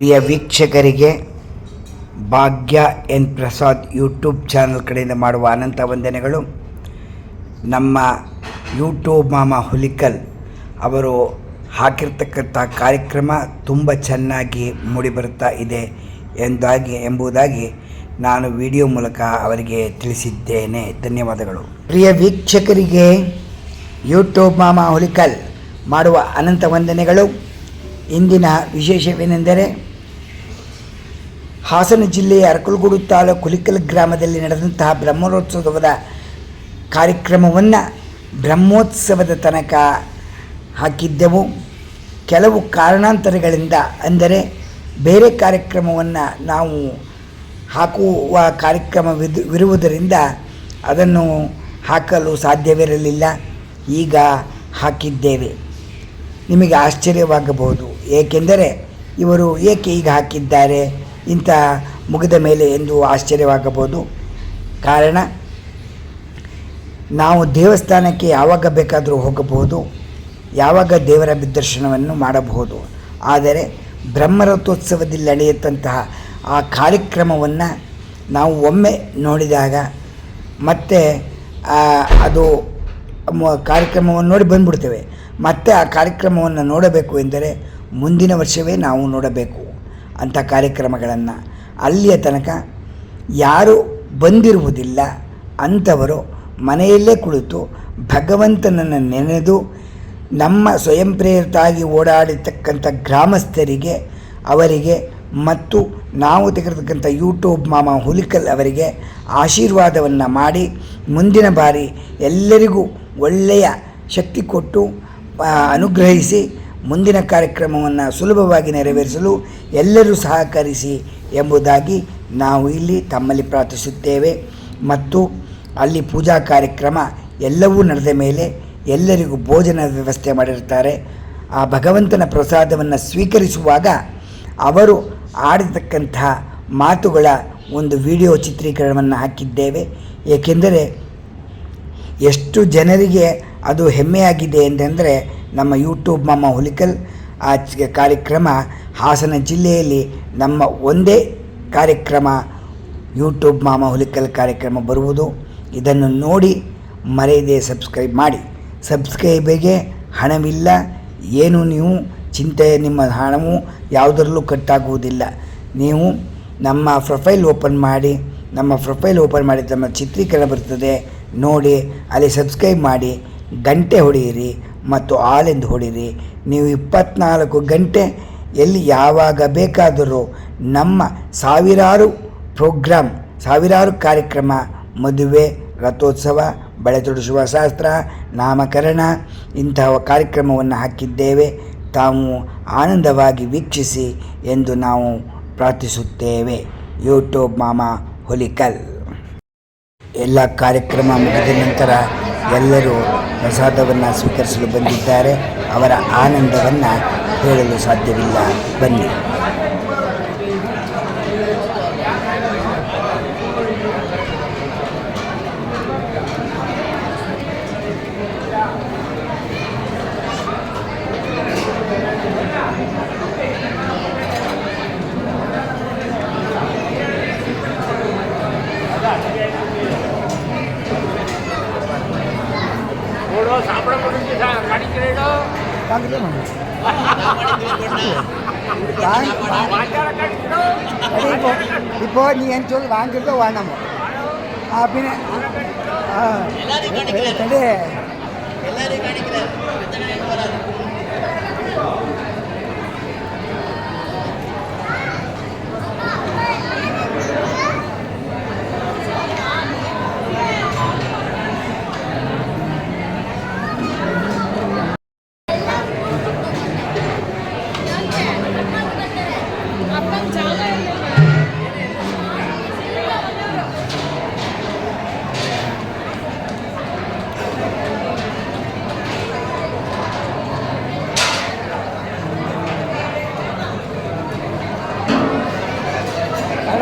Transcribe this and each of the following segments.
ಪ್ರಿಯ ವೀಕ್ಷಕರಿಗೆ ಭಾಗ್ಯ N Prasad YouTube channel ಕಡೆಯಿಂದ ಮಾಡುವ ಅನಂತ ವಂದನೆಗಳು. ನಮ್ಮ ಯೂಟ್ಯೂಬ್ ಮಾಮ ಹುಲಿಕಲ್ ಅವರು ಹಾಕಿರ್ತಕ್ಕಂಥ ಕಾರ್ಯಕ್ರಮ ತುಂಬ ಚೆನ್ನಾಗಿ ಮೂಡಿಬರುತ್ತಾ ಇದೆ ಎಂದಾಗಿ, ಎಂಬುದಾಗಿ ನಾನು ವಿಡಿಯೋ ಮೂಲಕ ಅವರಿಗೆ ತಿಳಿಸಿದ್ದೇನೆ. ಧನ್ಯವಾದಗಳು. ಪ್ರಿಯ ವೀಕ್ಷಕರಿಗೆ ಯೂಟ್ಯೂಬ್ ಮಾಮ ಹುಲಿಕಲ್ ಮಾಡುವ ಅನಂತ ವಂದನೆಗಳು. ಇಂದಿನ ವಿಶೇಷವೇನೆಂದರೆ ಹಾಸನ ಜಿಲ್ಲೆಯ ಅರಕಲಗೂಡು ತಾಲೂಕು ಹುಲಿಕಲ್ ಗ್ರಾಮದಲ್ಲಿ ನಡೆದಂತಹ ಬ್ರಹ್ಮೋತ್ಸವದ ಕಾರ್ಯಕ್ರಮವನ್ನು ಬ್ರಹ್ಮೋತ್ಸವದ ತನಕ ಹಾಕಿದ್ದೆವು. ಕೆಲವು ಕಾರಣಾಂತರಗಳಿಂದ ಅಂದರೆ ಬೇರೆ ಕಾರ್ಯಕ್ರಮವನ್ನು ನಾವು ಹಾಕುವ ಕಾರ್ಯಕ್ರಮವಿದು ವಿರುವುದರಿಂದ ಅದನ್ನು ಹಾಕಲು ಸಾಧ್ಯವಿರಲಿಲ್ಲ. ಈಗ ಹಾಕಿದ್ದೇವೆ. ನಿಮಗೆ ಆಶ್ಚರ್ಯವಾಗಬಹುದು. ಏಕೆಂದರೆ ಇವರು ಏಕೆ ಈಗ ಹಾಕಿದ್ದಾರೆ? ಇಂಥ ಮುಗಿದ ಮೇಲೆ ಎಂದು ಆಶ್ಚರ್ಯವಾಗಬಹುದು. ಕಾರಣ, ನಾವು ದೇವಸ್ಥಾನಕ್ಕೆ ಯಾವಾಗ ಬೇಕಾದರೂ ಹೋಗಬಹುದು, ಯಾವಾಗ ದೇವರ ದರ್ಶನವನ್ನು ಮಾಡಬಹುದು. ಆದರೆ, ಬ್ರಹ್ಮರಥೋತ್ಸವದಲ್ಲಿ ನಡೆಯುತ್ತಂತಹ ಆ ಕಾರ್ಯಕ್ರಮವನ್ನು ನಾವು ಒಮ್ಮೆ ನೋಡಿದಾಗ ಮತ್ತೆ ಅದು ಕಾರ್ಯಕ್ರಮವನ್ನು ನೋಡಿ ಬಂದ್ಬಿಡ್ತೇವೆ. ಮತ್ತೆ ಆ ಕಾರ್ಯಕ್ರಮವನ್ನು ನೋಡಬೇಕು ಎಂದರೆ ಮುಂದಿನ ವರ್ಷವೇ ನಾವು ನೋಡಬೇಕು. ಅಂಥ ಕಾರ್ಯಕ್ರಮಗಳನ್ನು. ಅಲ್ಲಿಯ ತನಕ ಯಾರು ಬಂದಿರುವುದಿಲ್ಲ. ಅಂಥವರು ಮನೆಯಲ್ಲೇ ಕುಳಿತು ಭಗವಂತನನ್ನು ನೆನೆದು ನಮ್ಮ ಸ್ವಯಂ ಪ್ರೇರಿತಾಗಿ ಓಡಾಡಿರ್ತಕ್ಕಂಥ ಗ್ರಾಮಸ್ಥರಿಗೆ, ಅವರಿಗೆ ಮತ್ತು ನಾವು ತೆಗೆದಿರ್ತಕ್ಕಂಥ ಯೂಟ್ಯೂಬ್ ಮಾಮ ಹುಲಿಕಲ್ ಅವರಿಗೆ ಆಶೀರ್ವಾದವನ್ನು ಮಾಡಿ ಮುಂದಿನ ಬಾರಿ ಎಲ್ಲರಿಗೂ ಒಳ್ಳೆಯ ಶಕ್ತಿ ಕೊಟ್ಟು ಅನುಗ್ರಹಿಸಿ ಮುಂದಿನ ಕಾರ್ಯಕ್ರಮವನ್ನು ಸುಲಭವಾಗಿ ನೆರವೇರಿಸಲು ಎಲ್ಲರೂ ಸಹಕರಿಸಿ ಎಂಬುದಾಗಿ ನಾವು ಇಲ್ಲಿ ತಮ್ಮಲ್ಲಿ ಪ್ರಾರ್ಥಿಸುತ್ತೇವೆ. ಮತ್ತು ಅಲ್ಲಿ ಪೂಜಾ ಕಾರ್ಯಕ್ರಮ ಎಲ್ಲವೂ ನಡೆದ ಮೇಲೆ ಎಲ್ಲರಿಗೂ ಭೋಜನ ವ್ಯವಸ್ಥೆ ಮಾಡಿರ್ತಾರೆ ಆ ಭಗವಂತನ ಪ್ರಸಾದವನ್ನು ಸ್ವೀಕರಿಸುವಾಗ ಅವರು ಆಡತಕ್ಕಂತಹ ಮಾತುಗಳ ಒಂದು ವಿಡಿಯೋ ಚಿತ್ರೀಕರಣವನ್ನು ಹಾಕಿದ್ದೇವೆ. ಏಕೆಂದರೆ ಎಷ್ಟು ಜನರಿಗೆ ಅದು ಹೆಮ್ಮೆಯಾಗಿದೆ ಎಂತೆಂದರೆ ನಮ್ಮ ಯೂಟ್ಯೂಬ್ ಮಾಮ ಹುಲಿಕಲ್. ಆ ಕಾರ್ಯಕ್ರಮ ಹಾಸನ ಜಿಲ್ಲೆಯಲ್ಲಿ ನಮ್ಮ ಒಂದೇ ಕಾರ್ಯಕ್ರಮ ಯೂಟ್ಯೂಬ್ ಮಾಮ ಹುಲಿಕಲ್ ಕಾರ್ಯಕ್ರಮ ಬರುವುದು. ಇದನ್ನು ನೋಡಿ ಮರೆಯದೆ ಸಬ್ಸ್ಕ್ರೈಬ್ ಮಾಡಿ. ಸಬ್ಸ್ಕ್ರೈಬಿಗೆ ಹಣವಿಲ್ಲ, ಏನು ನೀವು ಚಿಂತೆ ನಿಮ್ಮ ಹಣವು ಯಾವುದರಲ್ಲೂ ಕಟ್ಟಾಗುವುದಿಲ್ಲ. ನೀವು ನಮ್ಮ ಪ್ರೊಫೈಲ್ ಓಪನ್ ಮಾಡಿ, ನಮ್ಮ ಪ್ರೊಫೈಲ್ ಓಪನ್ ಮಾಡಿ ನಮ್ಮ ಚಿತ್ರೀಕರಣ ಬರ್ತದೆ, ನೋಡಿ ಅಲ್ಲಿ ಸಬ್ಸ್ಕ್ರೈಬ್ ಮಾಡಿ, ಗಂಟೆ ಹೊಡೆಯಿರಿ ಮತ್ತು ಆಲೆಂದು ಹೊಡಿರಿ. ನೀವು ಇಪ್ಪತ್ನಾಲ್ಕು ಗಂಟೆ ಎಲ್ಲಿ ಯಾವಾಗ ಬೇಕಾದರೂ ನಮ್ಮ ಸಾವಿರಾರು ಪ್ರೋಗ್ರಾಮ್ ಸಾವಿರಾರು ಕಾರ್ಯಕ್ರಮ, ಮದುವೆ, ರಥೋತ್ಸವ, ಬಳೆ ತೊಡಿಸುವ ಶಾಸ್ತ್ರ, ನಾಮಕರಣ ಇಂತಹ ಕಾರ್ಯಕ್ರಮವನ್ನು ಹಾಕಿದ್ದೇವೆ. ತಾವು ಆನಂದವಾಗಿ ವೀಕ್ಷಿಸಿ ಎಂದು ನಾವು ಪ್ರಾರ್ಥಿಸುತ್ತೇವೆ. ಯೂಟ್ಯೂಬ್ ಮಾಮ ಹುಲಿಕಲ್. ಎಲ್ಲ ಕಾರ್ಯಕ್ರಮ ಮುಗಿದ ನಂತರ ಎಲ್ಲರೂ ಪ್ರಸಾದವನ್ನು ಸ್ವೀಕರಿಸಲು ಬಂದಿದ್ದಾರೆ. ಅವರ ಆನಂದವನ್ನು ಹೇಳಲು ಸಾಧ್ಯವಿಲ್ಲ. ಬನ್ನಿ. பார்த்துட்டே இப்போ இப்போ நீ என் சொல் வாங்கிறதோ வேணாமோ அப்படின்னு ஆ.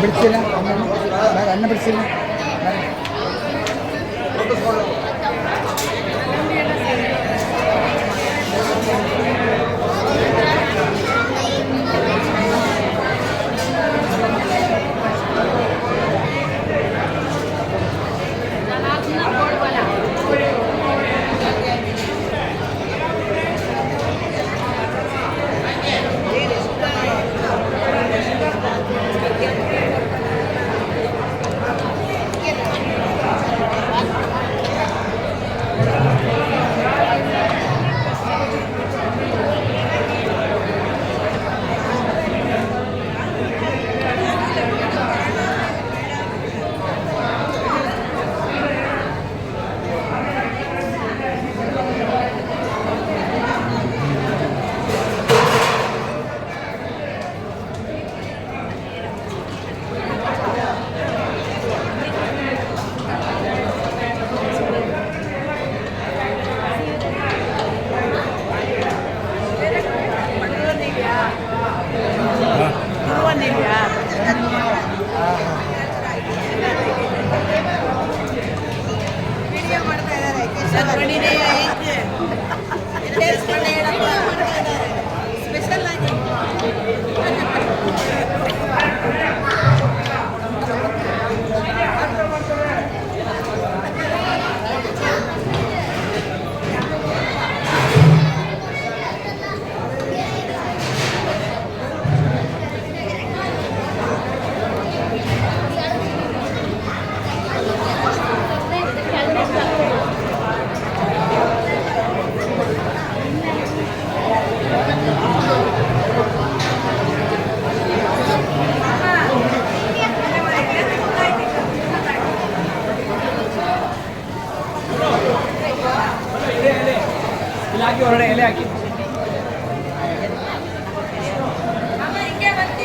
പിടിച്ചില്ല. അന്നെ പിടിച്ചില്ല.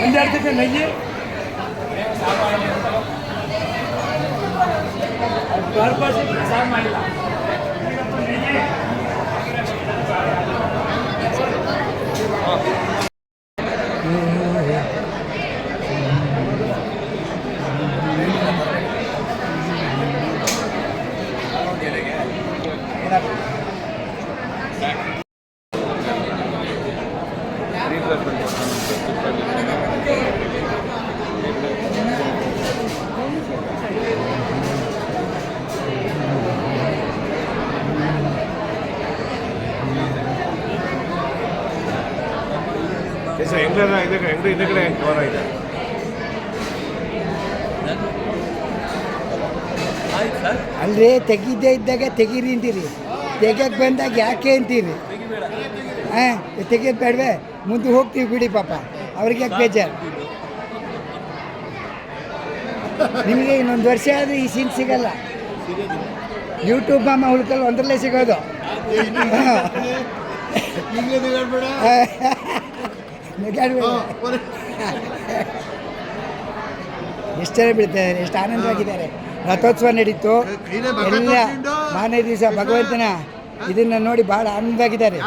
ಒಂದೆರಡು ಜೊತೆ ನೆಯ್ಯಿ ಪರ್ಪಸ್ ಇದೆ ಇದೆ ಹೆಂಗ್ರ ಇದೇ ಕಡೆ ಕವರ್ ಇದೆ ಅಲ್ರಿ ತೆಗಿದೇ ಇದ್ದಾಗ ತೆಗೀರಿ ಅಂತೀರಿ ತೆಗಿಯಕ್ಕೆ ಬಂದಾಗ ಯಾಕೆ ಅಂತೀರಿ ಹಾಂ ತೆಗಿಯೋದು ಬೇಡವೆ ಮುಂದೆ ಹೋಗ್ತೀವಿ ಬಿಡಿ ಪಾಪ ಅವ್ರಿಗೆ ಯಾಕೆ ಬೇಜಾರು ನಿಮಗೆ ಇನ್ನೊಂದು ವರ್ಷ ಆದರೆ ಈ ಸೀನ್ ಸಿಗಲ್ಲ ಯೂಟ್ಯೂಬ್ ಮಾಮ ಹುಡ್ಕಲ್ಲ ಒಂದರಲ್ಲೇ ಸಿಗೋದು ಎಷ್ಟು ಬಿಡ್ತಾರೆ ಎಷ್ಟು ಆನಂದವಾಗಿದ್ದಾರೆ. ರಥೋತ್ಸವ ನಡೀತು. ಎಲ್ಲ ಮಾನೇ ದಿವಸ ಭಗವಂತನ ಇದನ್ನ ನೋಡಿ ಬಹಳ ಆನಂದವಾಗಿದ್ದಾರೆ.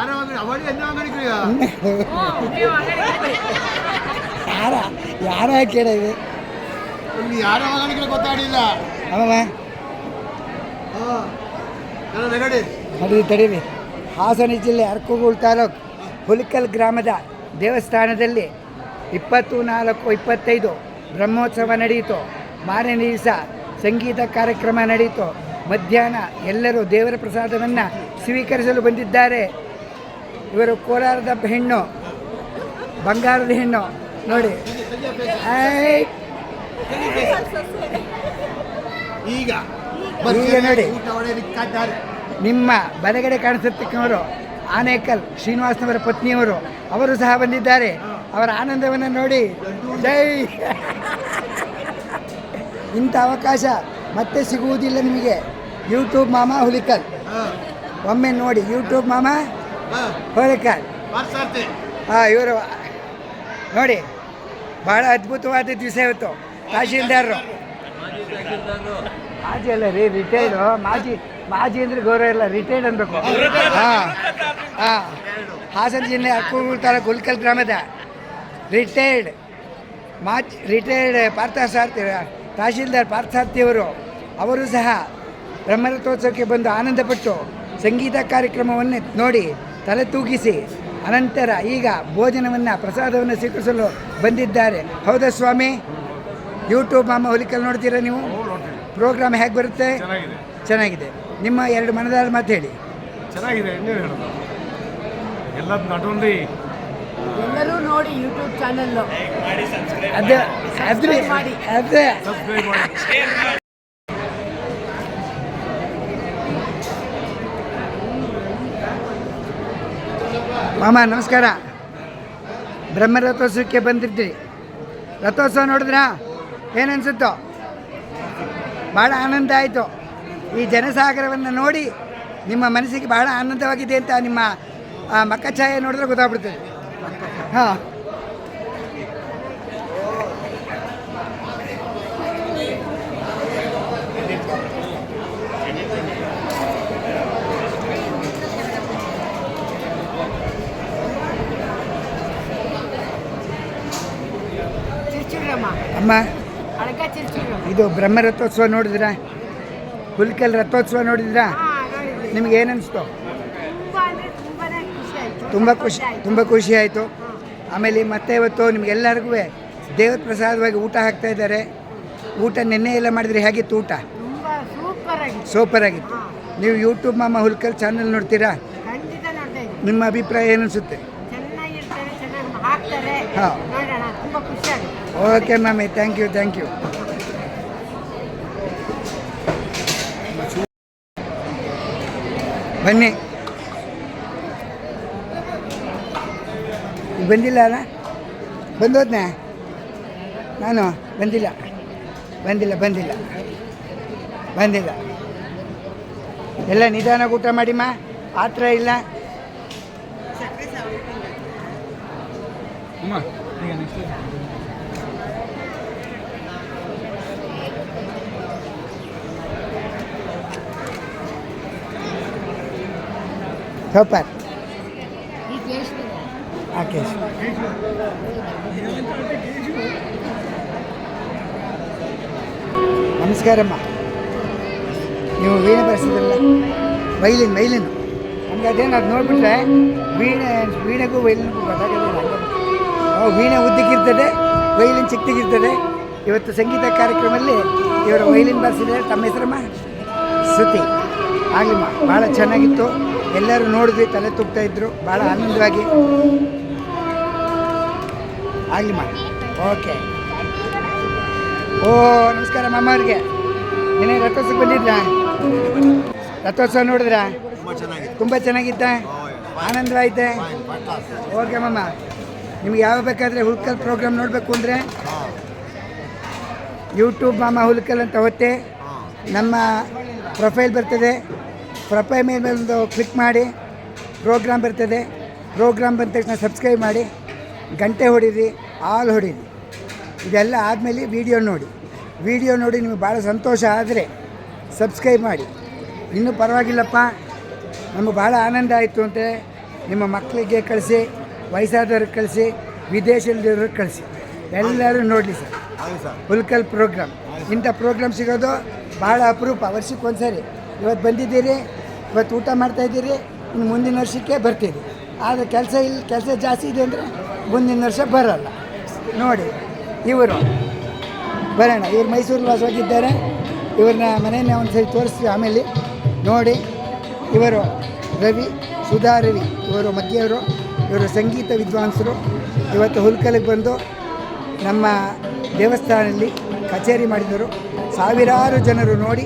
ಯಾರ ಯಾರ ಕೇಳಿದೆ ತಡೀರಿ. ಹಾಸನ ಜಿಲ್ಲೆ ಅರಕುಗೋಳು ತಾಲೂಕು ಹುಲಿಕಲ್ ಗ್ರಾಮದ ದೇವಸ್ಥಾನದಲ್ಲಿ ಇಪ್ಪತ್ತು ನಾಲ್ಕು ಇಪ್ಪತ್ತೈದು ಬ್ರಹ್ಮೋತ್ಸವ ನಡೆಯಿತು. ಮಾರನೇ ದಿವಸ ಸಂಗೀತ ಕಾರ್ಯಕ್ರಮ ನಡೆಯಿತು. ಮಧ್ಯಾಹ್ನ ಎಲ್ಲರೂ ದೇವರ ಪ್ರಸಾದವನ್ನು ಸ್ವೀಕರಿಸಲು ಬಂದಿದ್ದಾರೆ. ಇವರು ಕೋಲಾರದ ಹೆಣ್ಣು ಬಂಗಾರದ ಹೆಣ್ಣು. ನೋಡಿ. ಈಗ ನೋಡಿ. ನಿಮ್ಮ ಬಲಗಡೆ ಕಾಣಿಸುತ್ತಿಕ್ಕವರು ಆನೇಕಲ್ ಶ್ರೀನಿವಾಸನವರ ಪತ್ನಿಯವರು ಅವರು ಸಹ ಬಂದಿದ್ದಾರೆ. ಅವರ ಆನಂದವನ್ನು ನೋಡಿ ಜೈ. ಇಂಥ ಅವಕಾಶ ಮತ್ತೆ ಸಿಗುವುದಿಲ್ಲ ನಿಮಗೆ. ಯೂಟ್ಯೂಬ್ ಮಾಮ ಹುಲಿಕಲ್. ಒಮ್ಮೆ ನೋಡಿ ಯೂಟ್ಯೂಬ್ ಮಾಮ ಹುಲಿಕಲ್. ಹಾ ಇವರು ನೋಡಿ ಭಾಳ ಅದ್ಭುತವಾದ ದಿವಸ ಇವತ್ತು. ತಹಶೀಲ್ದಾರರು. ಮಾಜಿ ಅಲ್ಲ ರೀ ರಿಟೈರ್ಡು ಮಾಜಿ. ಮಾಜಿ ಅಂದ್ರೆ ಗೌರವ ಇಲ್ಲ ರಿಟೈರ್ಡ್ ಅನ್ಬೇಕು. ಹಾಂ ಹಾಂ. ಹಾಸನ ಜಿಲ್ಲೆ ಅಕ್ಕೂರು ತರ ಗುಲ್ಕಲ್ ಗ್ರಾಮದ ರಿಟೈರ್ಡ್ ಮಾಜಿ ರಿಟೈರ್ಡ್ ಪಾರ್ಥಸಾರ್ಥಿ ತಹಶೀಲ್ದಾರ್ ಪಾರ್ಥಸಾರ್ಥಿಯವರು ಅವರು ಸಹ ಬ್ರಹ್ಮರಥೋತ್ಸವಕ್ಕೆ ಬಂದು ಆನಂದಪಟ್ಟು ಸಂಗೀತ ಕಾರ್ಯಕ್ರಮವನ್ನು ನೋಡಿ ತಲೆ ತೂಗಿಸಿ ಅನಂತರ ಈಗ ಭೋಜನವನ್ನು ಪ್ರಸಾದವನ್ನು ಸ್ವೀಕರಿಸಲು ಬಂದಿದ್ದಾರೆ. ಹೌದಾ ಸ್ವಾಮಿ? ಯೂಟ್ಯೂಬ್ ಮಾಮ ಹೊಲಿಕಲ್ ನೋಡ್ತೀರಾ ನೀವು? ಪ್ರೋಗ್ರಾಮ್ ಹೇಗೆ ಬರುತ್ತೆ? ಚೆನ್ನಾಗಿದೆ. ಚೆನ್ನಾಗಿದೆ. ನಿಮ್ಮ ಎರಡು ಮನದಾರ ಮಾತು ಹೇಳಿ. ಚೆನ್ನಾಗಿದೆ ಇನ್ನೇನು ಹೇಳೋದು? ಎಲ್ಲ ನಾಟ್ ಓನ್ಲಿ ಎಲ್ಲರೂ ನೋಡಿ ಯೂಟ್ಯೂಬ್ ಚಾನಲ್ಲು ಅದೇ ಅದೇ ಮಾಡಿ. ಅದೇ. ಸಬ್ಸ್ಕ್ರೈಬ್ ಮಾಡಿ. ಮಾಮ ನಮಸ್ಕಾರ. ಬ್ರಹ್ಮ ರಥೋತ್ಸವಕ್ಕೆ ಬಂದಿದ್ರಿ. ರಥೋತ್ಸವ ನೋಡಿದ್ರಾ? ಏನನ್ಸುತ್ತೋ ಭಾಳ ಆನಂದ ಆಯಿತು. ಈ ಜನಸಾಗರವನ್ನು ನೋಡಿ ನಿಮ್ಮ ಮನಸ್ಸಿಗೆ ಬಹಳ ಆನಂದವಾಗಿದೆ ಅಂತ ನಿಮ್ಮ ಆ, ಮಕ್ಕಛಾಯೆ ನೋಡಿದ್ರೆ ಗೊತ್ತಾಗ್ಬಿಡ್ತದೆ. ಹಾಂ. ಅಮ್ಮ ಇದು ಬ್ರಹ್ಮರಥೋತ್ಸವ ನೋಡಿದ್ರಾ? ಹುಲ್ಕಲ್ ರಥೋತ್ಸವ ನೋಡಿದ್ರಾ? ನಿಮ್ಗೆ ಏನನ್ನಿಸ್ತು ತುಂಬ ಖುಷಿ ತುಂಬ ಖುಷಿ ತುಂಬ ಖುಷಿ ಆಯಿತು. ಆಮೇಲೆ ಮತ್ತೆ ಇವತ್ತು ನಿಮಗೆಲ್ಲರಿಗೂ ದೇವ್ರ ಪ್ರಸಾದವಾಗಿ ಊಟ ಹಾಕ್ತಾ ಇದ್ದಾರೆ. ಊಟ ನಿನ್ನೆ ಎಲ್ಲ ಮಾಡಿದ್ರೆ ಹೇಗಿತ್ತು ಊಟ? ಸೂಪರ್ ಆಗಿತ್ತು. ನೀವು ಯೂಟ್ಯೂಬ್ ಮಾಮ ಹುಲ್ಕಲ್ ಚಾನಲ್ ನೋಡ್ತೀರಾ? ನಿಮ್ಮ ಅಭಿಪ್ರಾಯ ಏನು ಅನಿಸುತ್ತೆ ಹಾ. Okay ma'am thank you thank you ಬನ್ನಿ. ಬಂದಿಲ್ಲ ಅಲ್ಲ? ಬಂದೋದ್ನೆ? ನಾನು ಬಂದಿಲ್ಲ. ಬಂದಿಲ್ಲ ಬಂದಿಲ್ಲ. ಬಂದಿಲ್ಲ. ಎಲ್ಲ ನಿಧಾನ ಊಟ ಮಾಡಿಮ್ಮ. ಆತ್ರ ಇಲ್ಲ. ಸೂಪರ್ ಓಕೆ ನಮಸ್ಕಾರಮ್ಮ ನೀವು ವೀಣೆ ಬರ್ಸಿದ್ರಲ್ಲ? Violin violin. ನಮ್ಗೆ ಅದೇನು ಅದು ನೋಡಿಬಿಟ್ರೆ ವೀಣೆ ವೀಣೆಗೂ ವೈಲಿನ್ಗೂ ಗೊತ್ತಾಗೋದಿಲ್ಲ ವೀಣೆ ಉದ್ದಕ್ಕಿರ್ತದೆ ವೈಲಿನ್ ಚಿಕ್ಕದಿಗಿರ್ತದೆ ಇವತ್ತು ಸಂಗೀತ ಕಾರ್ಯಕ್ರಮದಲ್ಲಿ ಇವರು ವೈಲಿನ್ ಬರ್ಸಿದ್ದಾರೆ. ತಮ್ಮ ಹೆಸರಮ್ಮ? ಶ್ರುತಿ. ಆಗಲಿಮ್ಮ ಭಾಳ ಚೆನ್ನಾಗಿತ್ತು. ಎಲ್ಲರೂ ನೋಡಿದ್ವಿ ತಲೆ ತುಗ್ತಾ ಇದ್ರು. ಭಾಳ ಆನಂದವಾಗಿ. ಆಗಲಿಮ್ಮ ಓಕೆ. ಓ ನಮಸ್ಕಾರ ಮಾಮ ಅವ್ರಿಗೆ. ನಿನ್ನೆ ರಥೋತ್ಸವ ಬಂದಿದ್ರಾ? ರಥೋತ್ಸವ ನೋಡಿದ್ರಾ? ತುಂಬ ಚೆನ್ನಾಗಿತ್ತ. ಆನಂದವಾಯ್ತೆ? ಓಕೆ ಮಾಮ. ನಿಮ್ಗೆ ಯಾವ ಬೇಕಾದರೆ ಹುಲ್ಕಲ್ ಪ್ರೋಗ್ರಾಮ್ ನೋಡಬೇಕು ಅಂದರೆ ಯೂಟ್ಯೂಬ್ ಮಾಮ ಹುಲ್ಕಲ್ ಅಂತ ಹೊತ್ತೆ. ನಮ್ಮ ಪ್ರೊಫೈಲ್ ಬರ್ತದೆ. ಪ್ರೊಫೈಲ್ ಮೇಲೆ ಒಂದು ಕ್ಲಿಕ್ ಮಾಡಿ ಪ್ರೋಗ್ರಾಮ್ ಬರ್ತದೆ. ಪ್ರೋಗ್ರಾಮ್ ಬಂದ ತಕ್ಷಣ ಸಬ್ಸ್ಕ್ರೈಬ್ ಮಾಡಿ ಗಂಟೆ ಹೊಡೀರಿ ಆಲ್ ಹೊಡೀರಿ. ಇದೆಲ್ಲ ಆದಮೇಲೆ ವಿಡಿಯೋ ನೋಡಿ. ವಿಡಿಯೋ ನೋಡಿ ನಿಮಗೆ ಭಾಳ ಸಂತೋಷ ಆದರೆ ಸಬ್ಸ್ಕ್ರೈಬ್ ಮಾಡಿ. ಇನ್ನೂ ಪರವಾಗಿಲ್ಲಪ್ಪ ನಮಗೆ ಭಾಳ ಆನಂದ ಆಯಿತು ಅಂತ ನಿಮ್ಮ ಮಕ್ಕಳಿಗೆ ಕಳಿಸಿ ವಯಸ್ಸಾದವ್ರಿಗೆ ಕಳಿಸಿ ವಿದೇಶದವ್ರಿಗೆ ಕಳಿಸಿ. ಎಲ್ಲರೂ ನೋಡಲಿ ಸರ್. ಹುಲ್ಕಲ್ ಪ್ರೋಗ್ರಾಮ್ ಇಂಥ ಪ್ರೋಗ್ರಾಮ್ ಸಿಗೋದು ಭಾಳ ಅಪರೂಪ. ವರ್ಷಕ್ಕೆ ಒಂದು ಸರಿ ಇವತ್ತು ಬಂದಿದ್ದೀರಿ ಇವತ್ತು ಊಟ ಮಾಡ್ತಾ ಇದ್ದೀರಿ, ಇನ್ನು ಮುಂದಿನ ವರ್ಷಕ್ಕೆ ಬರ್ತೀರಿ. ಆದರೆ ಕೆಲಸ ಇಲ್ಲಿ ಕೆಲಸ ಜಾಸ್ತಿ ಇದೆ ಅಂದರೆ ಮುಂದಿನ ವರ್ಷ ಬರೋಲ್ಲ. ನೋಡಿ, ಇವರು ಬರೋಣ. ಇವ್ರು ಮೈಸೂರು ವಾಸವಾಗಿದ್ದಾರೆ ಇವ್ರನ್ನ ಮನೆಯನ್ನೇ ಒಂದು ಸರಿ ತೋರಿಸ್ತೀವಿ ಆಮೇಲೆ. ನೋಡಿ, ಇವರು ರವಿ, ಸುಧಾ ರವಿ, ಇವರು ಮಗ್ಗಿಯವರು, ಇವರು ಸಂಗೀತ ವಿದ್ವಾಂಸರು. ಇವತ್ತು ಹುಲ್ಕಲಿಗೆ ಬಂದು ನಮ್ಮ ದೇವಸ್ಥಾನದಲ್ಲಿ ಕಚೇರಿ ಮಾಡಿದರು. ಸಾವಿರಾರು ಜನರು ನೋಡಿ,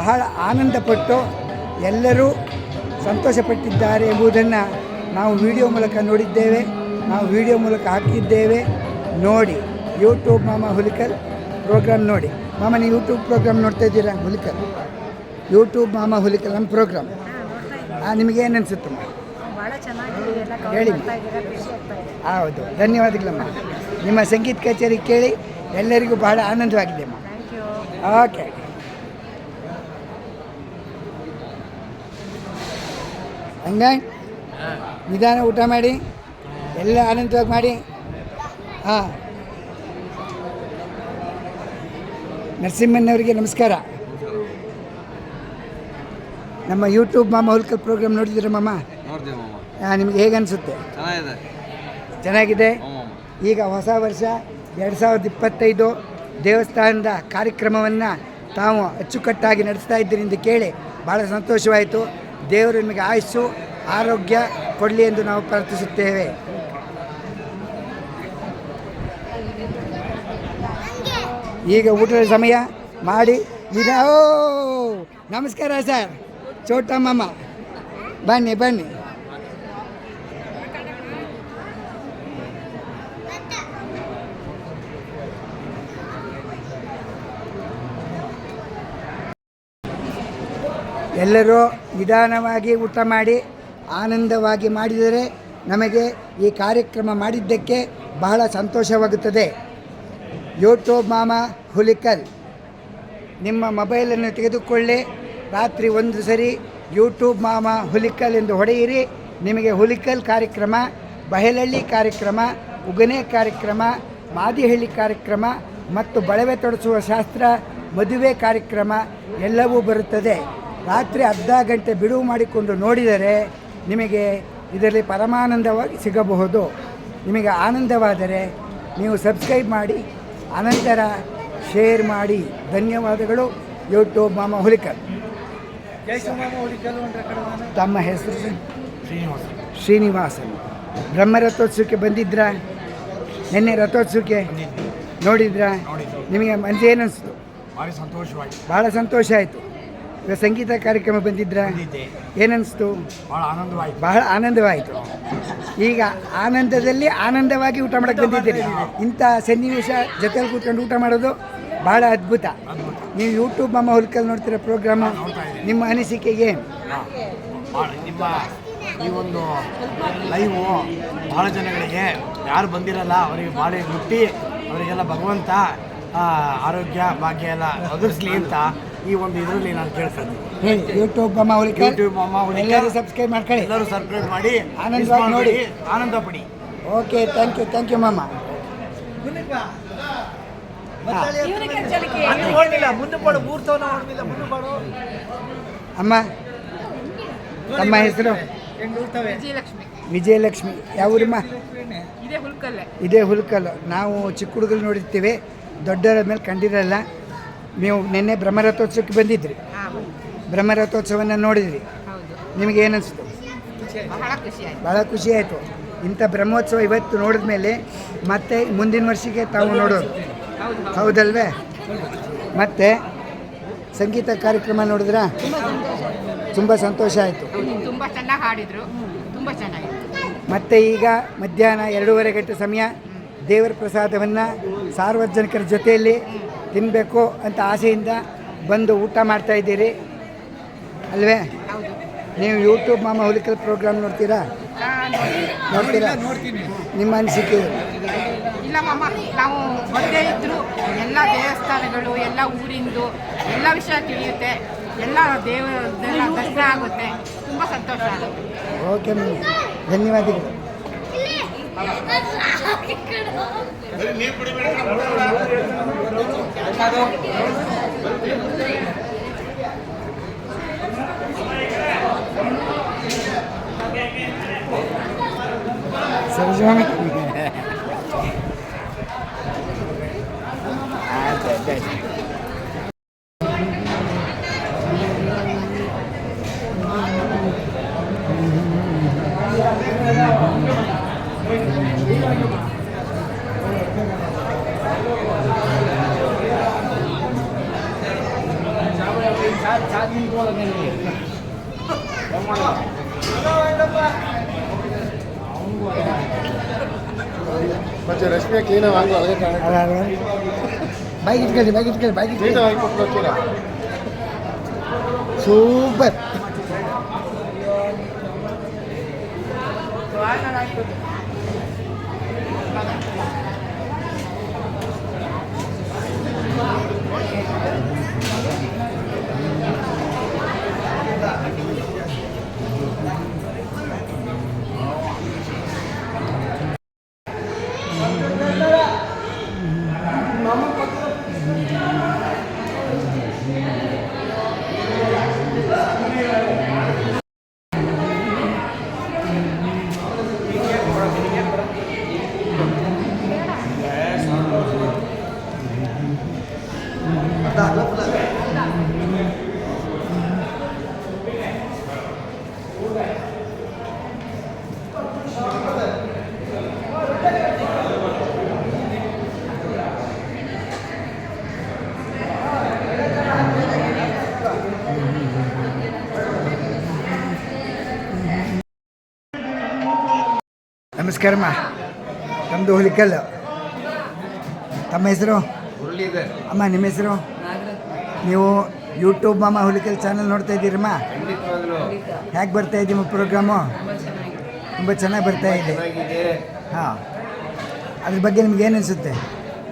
ಬಹಳ ಆನಂದಪಟ್ಟು ಎಲ್ಲರೂ ಸಂತೋಷಪಟ್ಟಿದ್ದಾರೆ ಎಂಬುದನ್ನು ನಾವು ವಿಡಿಯೋ ಮೂಲಕ ನೋಡಿದ್ದೇವೆ. ನಾವು ವಿಡಿಯೋ ಮೂಲಕ ಹಾಕಿದ್ದೇವೆ. ನೋಡಿ ಯೂಟ್ಯೂಬ್ ಮಾಮ ಹುಲಿಕಲ್ ಪ್ರೋಗ್ರಾಮ್ ನೋಡಿ. ಮಾಮ ನೀವು ಯೂಟ್ಯೂಬ್ ಪ್ರೋಗ್ರಾಮ್ ನೋಡ್ತಾ ಇದ್ದೀರಾ? ಹುಲಿಕಲ್. ಯೂಟ್ಯೂಬ್ ಮಾಮ ಹುಲಿಕಲ್ ನಮ್ಮ ಪ್ರೋಗ್ರಾಮ್ ನಿಮಗೆ ಚೆನ್ನಾಗಿದೆ ಎಲ್ಲ ಹೇಳಿ. ಹೌದು. ಧನ್ಯವಾದಗಳಮ್ಮ. ನಿಮ್ಮ ಸಂಗೀತ ಕಚೇರಿ ಕೇಳಿ ಎಲ್ಲರಿಗೂ ಬಹಳ ಆನಂದವಾಗಿದೆ ಅಮ್ಮ ಓಕೆ ಹಂಗ ನಿಧಾನ ಊಟ ಮಾಡಿ ಎಲ್ಲ ಆನಂದವಾಗಿ ಮಾಡಿ ಹಾಂ. ನರಸಿಂಹಣ್ಣವರಿಗೆ ನಮಸ್ಕಾರ. ನಮ್ಮ ಯೂಟ್ಯೂಬ್ ಮಾಮ ಹುಲ್ಕಲ್ ಪ್ರೋಗ್ರಾಮ್ ನೋಡಿದ್ದೀರಾ ಮಾಮ? ಹಾಂ ನಿಮ್ಗೆ ಹೇಗೆ ಅನಿಸುತ್ತೆ? ಚೆನ್ನಾಗಿದೆ. ಈಗ ಹೊಸ ವರ್ಷ ಎರಡು ಸಾವಿರದ ಇಪ್ಪತ್ತೈದು ದೇವಸ್ಥಾನದ ಕಾರ್ಯಕ್ರಮವನ್ನು ತಾವು ಅಚ್ಚುಕಟ್ಟಾಗಿ ನಡೆಸ್ತಾ ಎಂದು ಕೇಳಿ ಭಾಳ ಸಂತೋಷವಾಯಿತು. ದೇವರು ನಿಮಗೆ ಆಯಸ್ಸು, ಆರೋಗ್ಯ ಕೊಡಲಿ ಎಂದು ನಾವು ಪ್ರಾರ್ಥಿಸುತ್ತೇವೆ. ಈಗ ಊಟದ ಸಮಯ. ಮಾಡಿ ಓ, ನಮಸ್ಕಾರ ಸರ್. ಚೋಟ ಮಾಮ ಬನ್ನಿ ಬನ್ನಿ. ಎಲ್ಲರೂ ನಿಧಾನವಾಗಿ ಊಟ ಮಾಡಿ, ಆನಂದವಾಗಿ ಮಾಡಿದರೆ ನಮಗೆ ಈ ಕಾರ್ಯಕ್ರಮ ಮಾಡಿದ್ದಕ್ಕೆ ಬಹಳ ಸಂತೋಷವಾಗುತ್ತದೆ. ಯೂಟ್ಯೂಬ್ ಮಾಮ ಹುಲಿಕಲ್, ನಿಮ್ಮ ಮೊಬೈಲನ್ನು ತೆಗೆದುಕೊಳ್ಳಿ. ರಾತ್ರಿ ಒಂದು ಸರಿ ಯೂಟ್ಯೂಬ್ ಮಾಮ ಹುಲಿಕಲ್ ಎಂದು ಹೊಡೆಯಿರಿ. ನಿಮಗೆ ಹುಲಿಕಲ್ ಕಾರ್ಯಕ್ರಮ ಬಯಲಹಳ್ಳಿ ಕಾರ್ಯಕ್ರಮ, ಉಗನೆ ಕಾರ್ಯಕ್ರಮ, ಮಾದಿಹಳ್ಳಿ ಕಾರ್ಯಕ್ರಮ ಮತ್ತು ಬಳವೆ ತೊಡಸುವ ಶಾಸ್ತ್ರ, ಮದುವೆ ಕಾರ್ಯಕ್ರಮ ಎಲ್ಲವೂ ಬರುತ್ತದೆ. ರಾತ್ರಿ ಅರ್ಧ ಗಂಟೆ ಬಿಡುವು ಮಾಡಿಕೊಂಡು ನೋಡಿದರೆ ನಿಮಗೆ ಇದರಲ್ಲಿ ಪರಮಾನಂದವಾಗಿ ಸಿಗಬಹುದು. ನಿಮಗೆ ಆನಂದವಾದರೆ ನೀವು ಸಬ್ಸ್ಕ್ರೈಬ್ ಮಾಡಿ ಅನಂತರ ಶೇರ್ ಮಾಡಿ. ಧನ್ಯವಾದಗಳು. ಯೂಟ್ಯೂಬ್ ಮಾಮ ಹುಲಿಕರ್ ತಮ್ಮ ಹೆಸರು ಶ್ರೀನಿವಾಸನ್. ಬ್ರಹ್ಮ ರಥೋತ್ಸವಕ್ಕೆ ಬಂದಿದ್ರಾ? ನಿನ್ನೆ ರಥೋತ್ಸವಕ್ಕೆ ನೋಡಿದ್ರಾ? ನಿಮಗೆ ಮನಸ್ಸು ಭಾಳ ಸಂತೋಷವಾಯ್ತು. ಭಾಳ ಸಂತೋಷ ಆಯಿತು. ಸಂಗೀತ ಕಾರ್ಯಕ್ರಮ ಬಂದಿದ್ರ? ಏನನ್ಸ್ತು? ಏನನ್ನಿಸ್ತು ಭಾಳ ಆನಂದವಾಯ್ತು. ಬಹಳ ಆನಂದವಾಯಿತು. ಈಗ ಆನಂದದಲ್ಲಿ ಆನಂದವಾಗಿ ಊಟ ಮಾಡಕ್ಕೆ ಬಂದಿದ್ದೀರಿ. ಇಂಥ ಸನ್ನಿವೇಶ ಜೊತೆಲಿ ಕೂತ್ಕೊಂಡು ಊಟ ಮಾಡೋದು ಬಹಳ ಅದ್ಭುತ. ನೀವು ಯೂಟ್ಯೂಬ್ ನಮ್ಮ ಹುಲ್ಕಲ್ಲಿ ನೋಡ್ತಿರೋ ಪ್ರೋಗ್ರಾಮು ನಿಮ್ಮ ಅನಿಸಿಕೆಗೆ ಏನು? ಭಾಳ ನಿಮ್ಮ ಈ ಒಂದು ಲೈವು ಭಾಳ ಜನಗಳಿಗೆ ಯಾರು ಬಂದಿರಲ್ಲ ಅವರಿಗೆ ಭಾಳ ಮುಟ್ಟಿ ಅವರಿಗೆಲ್ಲ ಭಗವಂತ ಆರೋಗ್ಯ ಭಾಗ್ಯ ಎಲ್ಲ ಒದಗಿಸ್ಲಿ ಅಂತ ಈ ಒಂದು ಇದರಲ್ಲಿ ನಾನು ಕೇಳ್ತಾ ಹೇಳಿ ಯೂಟ್ಯೂಬ್ ಅಮ್ಮ ಯೂಟ್ಯೂಬ್ ಅಮ್ಮ. ಎಲ್ಲರೂ ಸಬ್ಸ್ಕ್ರೈಬ್ ಮಾಡ್ಕೊಳ್ಳಿ. ಎಲ್ಲರೂ ಸಬ್ಸ್ಕ್ರೈಬ್ ಮಾಡಿ ಆನಂದವಾಗಿ ನೋಡಿ. ಆನಂದ ಪಡಿ. Okay thank you thank you ಮಾಮ ಅಮ್ಮ ತಮ್ಮ ಹೆಸರು? ವಿಜಯಲಕ್ಷ್ಮಿ. ವಿಜಯಲಕ್ಷ್ಮಿ. ಯಾವ ಊರಮ್ಮ? ಇದೇ ಹುಲ್ಕಲ್ಲೇ. ಇದೇ ಹುಲ್ಕಲ್ಲು. ನಾವು ಚಿಕ್ಕ ಹುಡುಗರು ನೋಡಿರ್ತೀವಿ. ದೊಡ್ಡವರ ಮೇಲೆ ಕಂಡಿರಲ್ಲ. ನೀವು ನಿನ್ನೆ ಬ್ರಹ್ಮರಥೋತ್ಸವಕ್ಕೆ ಬಂದಿದ್ರಿ. ಬ್ರಹ್ಮರಥೋತ್ಸವನ ನೋಡಿದ್ರಿ. ನಿಮಗೆ ಏನಿಸ್ತು ಬಹಳ ಖುಷಿ ಆಯ್ತು. ಭಾಳ ಖುಷಿ ಆಯಿತು. ಇಂಥ ಬ್ರಹ್ಮೋತ್ಸವ ಇವತ್ತು ನೋಡಿದ ಮೇಲೆ ಮತ್ತೆ ಮುಂದಿನ ವರ್ಷಕ್ಕೆ ತಾವು ನೋಡೋದು ಹೌದು ಹೌದು ಹೌದಲ್ವೇ? ಮತ್ತೆ ಸಂಗೀತ ಕಾರ್ಯಕ್ರಮ ನೋಡಿದ್ರಾ? ತುಂಬ ಸಂತೋಷ ಆಯಿತು. ತುಂಬ ಚೆನ್ನಾಗಿ ಹಾಡಿದ್ರು. ತುಂಬ ಚೆನ್ನಾಗಿತ್ತು ಮತ್ತು ಈಗ ಮಧ್ಯಾಹ್ನ ಎರಡೂವರೆ ಗಂಟೆ ಸಮಯ ದೇವರ ಪ್ರಸಾದವನ್ನು ಸಾರ್ವಜನಿಕರ ಜೊತೆಯಲ್ಲಿ ತಿನ್ನಬೇಕು ಅಂತ ಆಸೆಯಿಂದ ಬಂದು ಊಟ ಮಾಡ್ತಾ ಇದ್ದೀರಿ ಅಲ್ವೇ? ನೀವು ಯೂಟ್ಯೂಬ್ ಮಾಮ ಹುಲಿಕಲ್ ಪ್ರೋಗ್ರಾಮ್ ನೋಡ್ತೀರಾ? ನೋಡ್ತೀರಾ? ನಿಮ್ಮ ಅನಿಸಿಕೆ? ಇಲ್ಲ ಮಾಮ ನಾವು ಒಂದೇ ಇದ್ದರೂ ಎಲ್ಲ ದೇವಸ್ಥಾನಗಳು ಎಲ್ಲ ಊರಿಂದು ಎಲ್ಲ ವಿಷಯ ತಿಳಿಯುತ್ತೆ ಎಲ್ಲ ದೇವ ದರ್ಶನ ಆಗುತ್ತೆ. ತುಂಬ ಸಂತೋಷ ಆಗುತ್ತೆ. ಓಕೆ ಮ್ಯಾಮ್ ಧನ್ಯವಾದಗಳು. ಸರಿಸ್ವಾಮಿ ಆಯ್ತು కొంచెం రెస్పీ క్లీన్ వాంగు అలాగే బైక్ ఇటుకెళ్ళి బైక్ ఇటుకెళ్ళి బైక్ క్లీన్ అయిపోతుంది వచ్చిరా సూపర్ ನಮಸ್ಕಾರಮ್ಮ. ನಮ್ಮದು ಹುಲಿಕಲ್ ತಮ್ಮ ಹೆಸರು? ಅಮ್ಮ ನಿಮ್ಮ ಹೆಸರು? ನೀವು ಯೂಟ್ಯೂಬ್ ಅಮ್ಮ ಹುಲಿಕಲ್ ಚಾನಲ್ ನೋಡ್ತಾ ಇದ್ದೀರಮ್ಮ? ಹ್ಯಾಕ್ ಹೇಗೆ ಬರ್ತಾ ಇದ್ದೀಮ್ಮ ಪ್ರೋಗ್ರಾಮು ತುಂಬ ಚೆನ್ನಾಗಿ ಬರ್ತಾ ಇದೆ. ಹಾಂ. ಅದ್ರ ಬಗ್ಗೆ ನಿಮ್ಗೆ ಏನು ಅನಿಸುತ್ತೆ?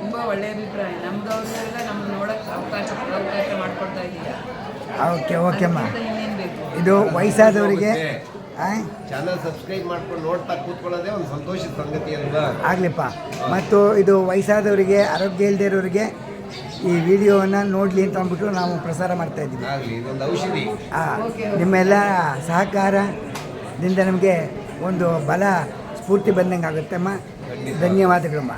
ತುಂಬ ಒಳ್ಳೆಯ ಅಭಿಪ್ರಾಯ. ನಮ್ದವ್ರಿಗೆಲ್ಲ ನಮ್ಗೆ ನೋಡೋಕ್ಕೆ ಅವಕಾಶ ಅವಕಾಶ ಮಾಡಿಕೊಡ್ತಾ ಇದ್ದೀರಾ ಓಕೆ ಓಕೆ ಅಮ್ಮ. ಇದು ವಯಸ್ಸಾದವರಿಗೆ ಚಾನಲ್ ಸಬ್ಸ್ಕ್ರೈಬ್ ಮಾಡ್ಕೊಂಡು ನೋಡ್ತಾ ಕೂತ್ಕೊಳ್ಳೋದೇ ಒಂದು ಸಂತೋಷದ ಸಂಗತಿ ಅಲ್ವಾ? ಆಗಲಿಪ್ಪ. ಮತ್ತು ಇದು ವಯಸ್ಸಾದವರಿಗೆ ಆರೋಗ್ಯ ಇಲ್ಲದೆ ಇರೋರಿಗೆ ಈ ವಿಡಿಯೋವನ್ನು ನೋಡಲಿ ಅಂತ ಅಂದ್ಬಿಟ್ಟು ನಾವು ಪ್ರಸಾರ ಮಾಡ್ತಾ ಇದ್ದೀವಿ. ಆಗಲಿ ಇದೊಂದು ಔಷಧಿ. ಆ, ನಿಮ್ಮೆಲ್ಲ ಸಹಕಾರದಿಂದ ನಮಗೆ ಒಂದು ಬಲ ಸ್ಫೂರ್ತಿ ಬಂದಂಗೆ ಆಗುತ್ತಮ್ಮ ಧನ್ಯವಾದಗಳಮ್ಮ.